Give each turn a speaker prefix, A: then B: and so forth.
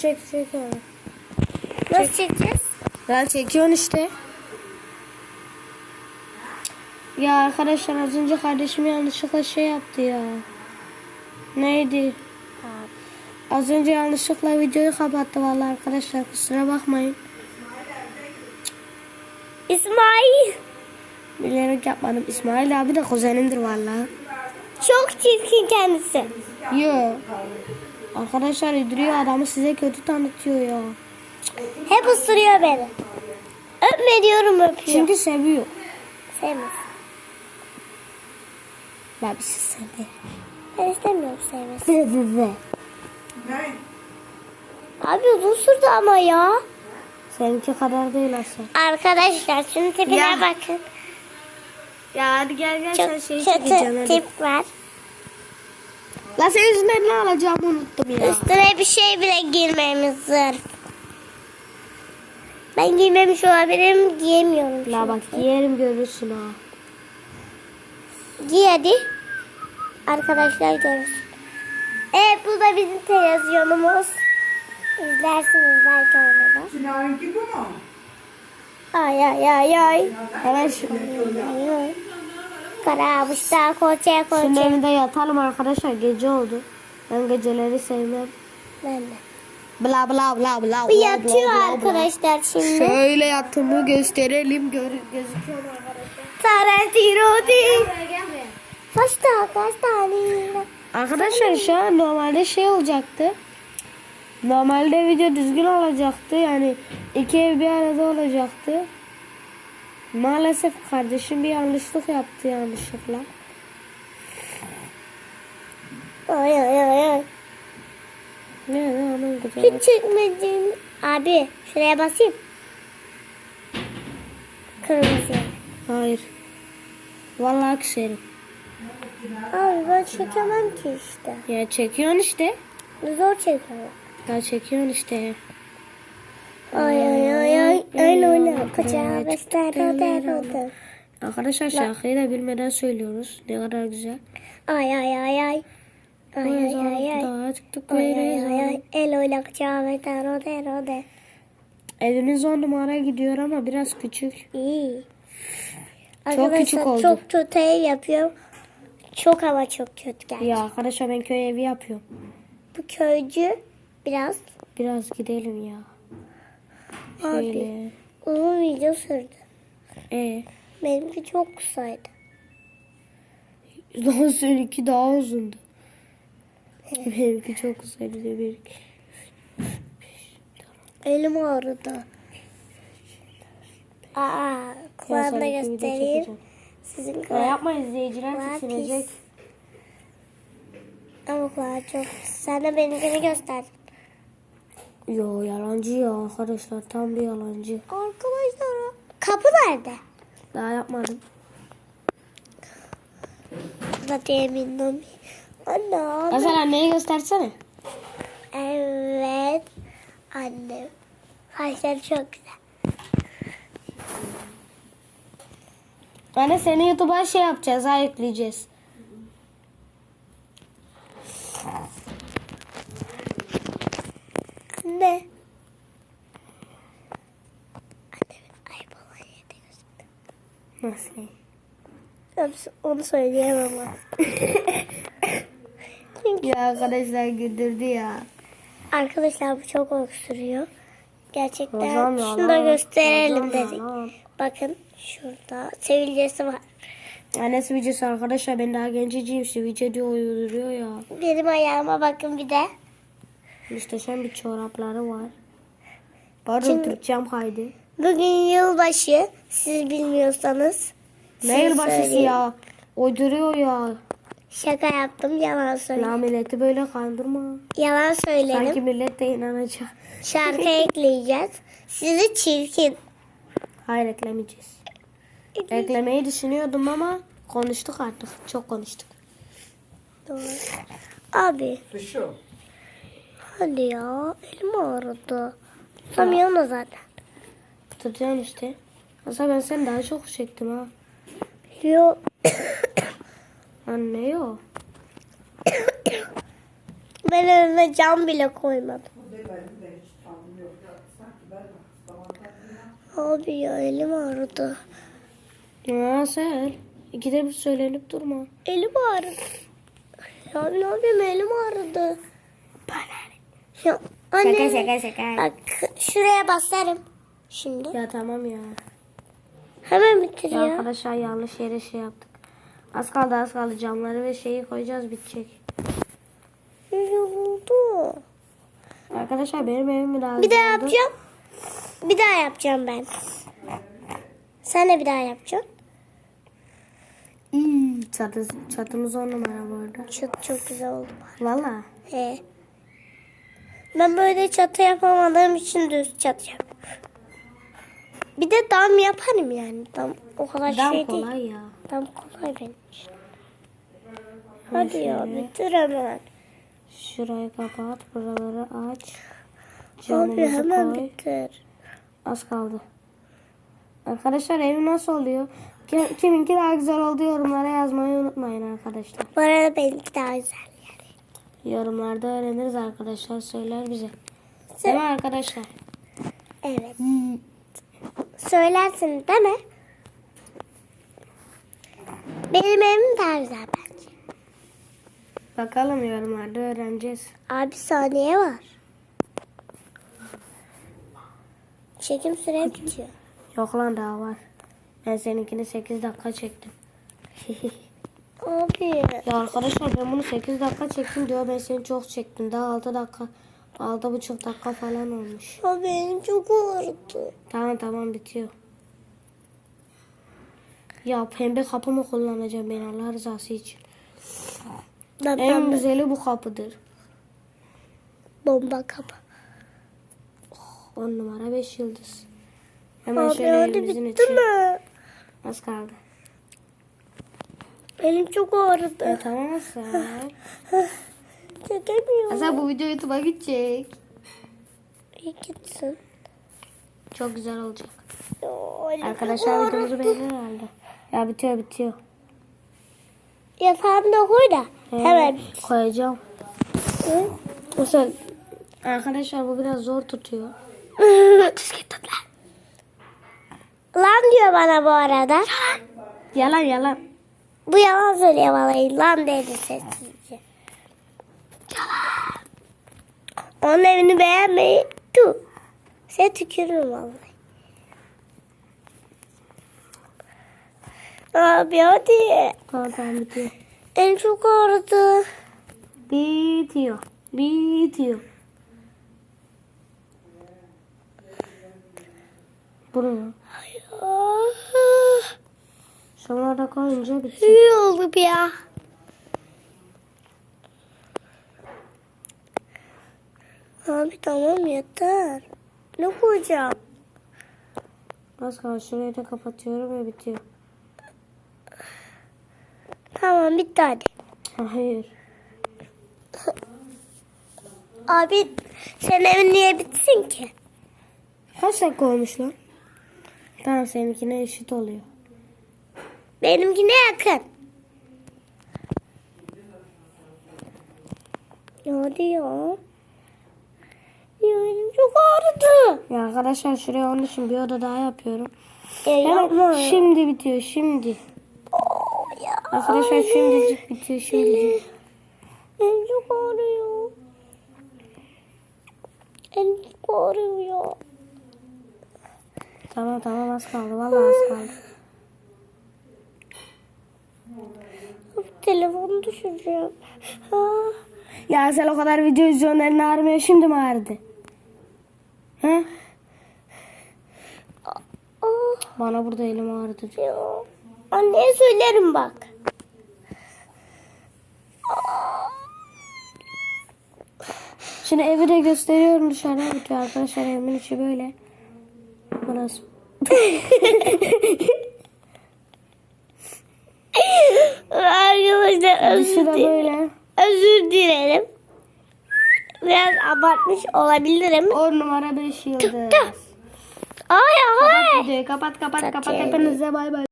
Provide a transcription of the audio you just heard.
A: Çek çek onu.
B: Nasıl çekeceğiz?
A: Ya çekiyorsun işte. Ya arkadaşlar az önce kardeşim yanlışlıkla şey yaptı ya. Neydi? Az önce yanlışlıkla videoyu kapattı vallahi arkadaşlar kusura bakmayın.
B: İsmail.
A: Bilerek yapmadım. İsmail abi de kuzenimdir vallahi.
B: Çok çirkin kendisi.
A: Yo. Arkadaşlar idiriyor adamı size kötü tanıtıyor ya.
B: Hep ısırıyor beni. Öpme diyorum öpüyor.
A: Çünkü seviyor.
B: Sevmez.
A: Ben bir şey sevdi.
B: Ben istemiyorum sevmez.
A: Sevdi.
B: Abi uzun sürdü ama ya.
A: Seninki kadar değil aslında.
B: Arkadaşlar şunun tipine
A: Ya.
B: bakın.
A: Ya hadi gel gel
B: Çok kötü tip var.
A: La senin yüzünden ne alacağımı unuttum ya.
B: Üstüne bir şey bile giymemiş zırh. Ben giymemiş olabilirim giyemiyorum.
A: La bak giyerim görürsün ha.
B: Giy hadi. Arkadaşlar görsün. Evet bu da bizim televizyonumuz. İzlersiniz belki olmadan.
C: Sinan'ınki bu mu?
B: Ay ay ay ay.
A: Hemen.
B: Ay ay. Karamışta koçaya
A: Şimdi
B: koçaya.
A: evde yatalım arkadaşlar gece oldu. Ben geceleri sevmem.
B: Ben de.
A: Bla bla bla bla.
B: Bu yatıyor
A: bla, bla, bla.
B: arkadaşlar şimdi.
A: Şöyle yattığımı gösterelim. Gör gözüküyor mu arkadaşlar?
B: Tarantino değil. Kaç tane kaç tane.
A: Arkadaşlar şu an normalde şey olacaktı. Normalde video düzgün olacaktı. Yani iki ev bir arada olacaktı. Maalesef kardeşim bir yanlışlık yaptı yanlışlıkla.
B: Ay ay ay ay.
A: Ne ne anam güzel.
B: Hiç çekmedim. Abi şuraya basayım. Kırmızı.
A: Hayır. Vallahi küserim.
B: Abi ben çekemem ki işte.
A: Ya çekiyorsun işte.
B: Zor çekiyorum.
A: Ya çekiyorsun işte.
B: Ay ay ay ay. Öyle. Kaçağı göster roder roder.
A: Arkadaşlar şarkıyı da bilmeden söylüyoruz. Ne kadar güzel.
B: Ay ay ay ay. Ay ay ay ay. Ay ay ay. El oyla kaçağı göster roder roder.
A: Evimiz on numara gidiyor ama biraz küçük.
B: İyi.
A: Çok küçük oldu.
B: çok kötü ev yapıyorum. Çok ama çok kötü geldi.
A: Ya arkadaşlar ben köy evi yapıyorum.
B: Bu köycü biraz
A: Biraz gidelim ya.
B: Abi.
A: Şöyle.
B: uzun video sürdü.
A: E,
B: Benimki çok kısaydı.
A: daha seninki daha uzundu. Benimki çok da bir.
B: Elim ağrıdı. Aa, kulağını da
A: sonraki video
B: göstereyim. Sizin
A: Ya
B: kulağın
A: yapma izleyiciler
B: pis. ama kulağı çok. Sen de benimkini göster.
A: Yo yalancı ya arkadaşlar tam bir yalancı.
B: Arkadaşlar kapı nerede?
A: Daha yapmadım.
B: Zaten eminim. Anne.
A: Hasan anneyi göstersene.
B: Evet. Annem. Saçları çok güzel.
A: Anne seni YouTube'a şey yapacağız ha yükleyeceğiz.
B: Anne. Annemin ayıp olan.
A: Nasıl?
B: Onu söyleyemem. Çünkü
A: Ya arkadaşlar güldürdü ya.
B: arkadaşlar bu çok öksürüyor. Gerçekten
A: Hocam
B: şunu da gösterelim
A: Hocam
B: dedik. Bakın şurada sevilcesi var.
A: Annesi videosu arkadaşlar ben daha genceciyim video diyor uyduruyor ya.
B: Benim ayağıma bakın bir de.
A: Müsteşem bir çorapları var. Pardon
B: Şimdi-
A: Türkçem kaydı.
B: Bugün yılbaşı. Siz bilmiyorsanız.
A: Ne yılbaşısı
B: söyleyin.
A: ya? Uyduruyor ya.
B: Şaka yaptım yalan
A: La
B: söyledim.
A: milleti böyle kandırma.
B: Yalan söyledim.
A: Sanki millet de inanacak.
B: Şarkı ekleyeceğiz. Sizi çirkin.
A: Hayır eklemeyeceğiz. Eklemeyi düşünüyordum ama konuştuk artık. Çok konuştuk.
B: Doğru. Abi
C: Şu.
B: Hadi ya elim ağrıdı. Tam yanına zaten.
A: Tutacağım işte. Aslında ben seni daha çok çektim ha.
B: Yok.
A: Anne yok.
B: Ben önüme cam bile koymadım. Abi ya elim ağrıdı.
A: Ya sen ikide bir söylenip durma.
B: Elim ağrıdı. Ya ne yapayım elim ağrıdı. Ya anne.
A: şaka.
B: Bak şuraya basarım. Şimdi.
A: Ya tamam ya.
B: Hemen bitir
A: Ya arkadaşlar yanlış yere şey yaptık. Az kaldı az kaldı camları ve şeyi koyacağız bitecek.
B: Yoruldu.
A: Arkadaşlar benim evim daha
B: Bir daha yapacağım. Bir daha yapacağım ben. Sen de bir daha yapacaksın.
A: Çatı, çatımız on numara bu arada.
B: Çok çok güzel oldu.
A: Valla.
B: He. Ben böyle çatı yapamadığım için düz çatı yap. Bir de dam yaparım yani. Dam o kadar
A: Dam
B: şey değil.
A: kolay ya.
B: Dam kolay benim için. Hadi ya bitir hemen.
A: Şurayı kapat, buraları aç.
B: Abi hemen
A: koy.
B: bitir.
A: Az kaldı. Arkadaşlar evim nasıl oluyor? Kim- Kiminki daha güzel oldu yorumlara yazmayı unutmayın arkadaşlar.
B: Bu arada benimki daha güzel.
A: Yorumlarda öğreniriz arkadaşlar söyler bize. Değil mi arkadaşlar?
B: Evet. Söylersin değil mi? Benim evim daha güzel bence.
A: Bakalım yorumlarda öğreneceğiz.
B: Abi saniye var. Çekim süre bitiyor.
A: Yok lan daha var. Ben seninkini 8 dakika çektim.
B: Abi.
A: ya arkadaşlar ben bunu 8 dakika çektim diyor. Ben seni çok çektim. Daha 6 dakika, 6,5 dakika falan olmuş.
B: Abi benim çok ağrıdı.
A: Tamam tamam bitiyor. Ya pembe kapı mı kullanacağım ben Allah rızası için?
B: Ben
A: En
B: pembe
A: güzeli bu kapıdır.
B: bomba kapı.
A: 10 numara 5 yıldız. Hemen
B: Abi
A: şöyle elimizin içi.
B: mi?
A: Az kaldı.
B: Benim çok ağrıdı.
A: Ya tamam Asar.
B: Çekemiyorum.
A: Asar bu video YouTube'a gidecek.
B: İyi gitsin.
A: Çok güzel olacak.
B: Elim
A: Arkadaşlar videomuzu beğenir herhalde. Ya bitiyor bitiyor.
B: Yatağımda koy da.
A: Ee,
B: Hemen.
A: Koyacağım.
B: Hı?
A: Mesela arkadaşlar bu biraz zor tutuyor.
B: Lan diyor bana bu arada.
A: Yalan yalan.
B: Bu yalan söylüyor vallahi. Lan dedi sessizce. Onun evini beğenmeyi tu. Sen tükürürüm vallahi. Abi hadi.
A: Tamam bitiyor.
B: En çok ağrıdı.
A: Bitiyor. Bitiyor. Bunu
B: Ah,
A: şunlara koyunca bitiyor.
B: İyi oldu bir ya. Abi tamam yeter. Ne koyacağım?
A: Az kaldı şurayı da kapatıyorum ve bitiyor.
B: Tamam bitti hadi.
A: Hayır.
B: Abi sen evin niye bitsin ki?
A: Kaç dakika olmuş lan? Tamam seninkine eşit oluyor.
B: Benimkine yakın. Ya hadi ya. Ya benim çok ağrıdı.
A: Ya arkadaşlar şuraya onun için bir oda daha yapıyorum.
B: Ya yapma.
A: Şimdi bitiyor şimdi.
B: Oh, ya.
A: Arkadaşlar şimdicik bitiyor şimdicik.
B: Benim çok ağrıyor. Benim çok ağrıyor.
A: Tamam tamam az kaldı vallahi az kaldı.
B: Düşüreceğim. Ha.
A: Ya sen o kadar video izliyorsun elin ağrımıyor şimdi mi ağrıdı? He?
B: Ah,
A: Bana burada elim ağrıdı.
B: ya. Anneye söylerim bak.
A: Şimdi evi de gösteriyorum dışarıdan bitiyor arkadaşlar evimin içi böyle. Burası.
B: Arkadaşlar özür, di-
A: böyle.
B: özür dilerim. Biraz abartmış olabilirim.
A: 10 numara 5 yıldız.
B: Ay ay.
A: Videoyu kapat kapat kapat
B: Kapat.
A: hepinize bay bay.